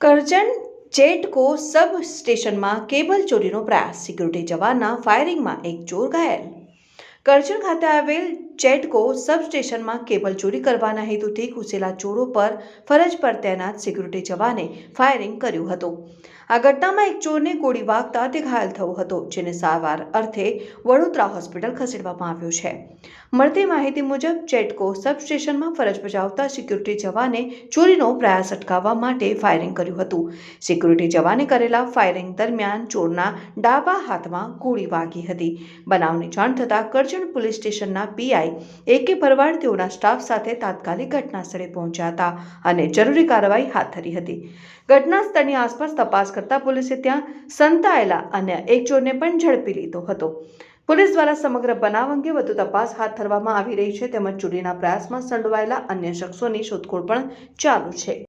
કરજણ જેટકો સબ સ્ટેશનમાં કેબલ ચોરીનો પ્રયાસ. સિક્યુરિટી જવાનના ફાયરિંગમાં એક ચોર ઘાયલ. કરજણ ખાતે આવેલ જેટકો સબસ્ટેશનમાં કેબલ ચોરી કરવાના હેતુથી ઘૂસેલા ચોરો પર ફરજ પર તૈનાત સિક્યુરિટી જવાને ફાયરિંગ કર્યું હતું. આ ઘટનામાં એક ચોરને ગોળી વાગતા તે ઘાયલ થયો હતો, જેને સારવાર અર્થે વડોદરા હોસ્પિટલ ખસેડવામાં આવ્યો છે. મળતી માહિતી મુજબ ચેટકો સબસ્ટેશનમાં ફરજ બજાવતા સિક્યુરિટી જવાને ચોરીનો પ્રયાસ અટકાવવા માટે ફાયરિંગ કર્યું હતું. સિક્યુરિટી જવાને કરેલા ફાયરિંગ દરમિયાન ચોરના ડાબા હાથમાં ગોળી વાગી હતી. બનાવની જાણ થતાં કરજણ પોલીસ સ્ટેશનના પીઆઈ એ એકે ભરવાડ તેઓના સ્ટાફ સાથે તાત્કાલિક ઘટના સ્થળે પહોંચ્યા હતા અને જરૂરી કાર્યવાહી હાથ ધરી હતી. ઘટના સ્થળની આસપાસ તપાસ કરતા પોલીસે ત્યાં સંતાયેલા અન્ય એક ચોરને પણ ઝડપી લીધો હતો. પોલીસ દ્વારા સમગ્ર બનાવ અંગે વધુ તપાસ હાથ ધરવામાં આવી રહી છે, તેમજ ચોરીના પ્રયાસમાં સંડોવાયેલા અન્ય શખ્સોની શોધખોળ પણ ચાલુ છે.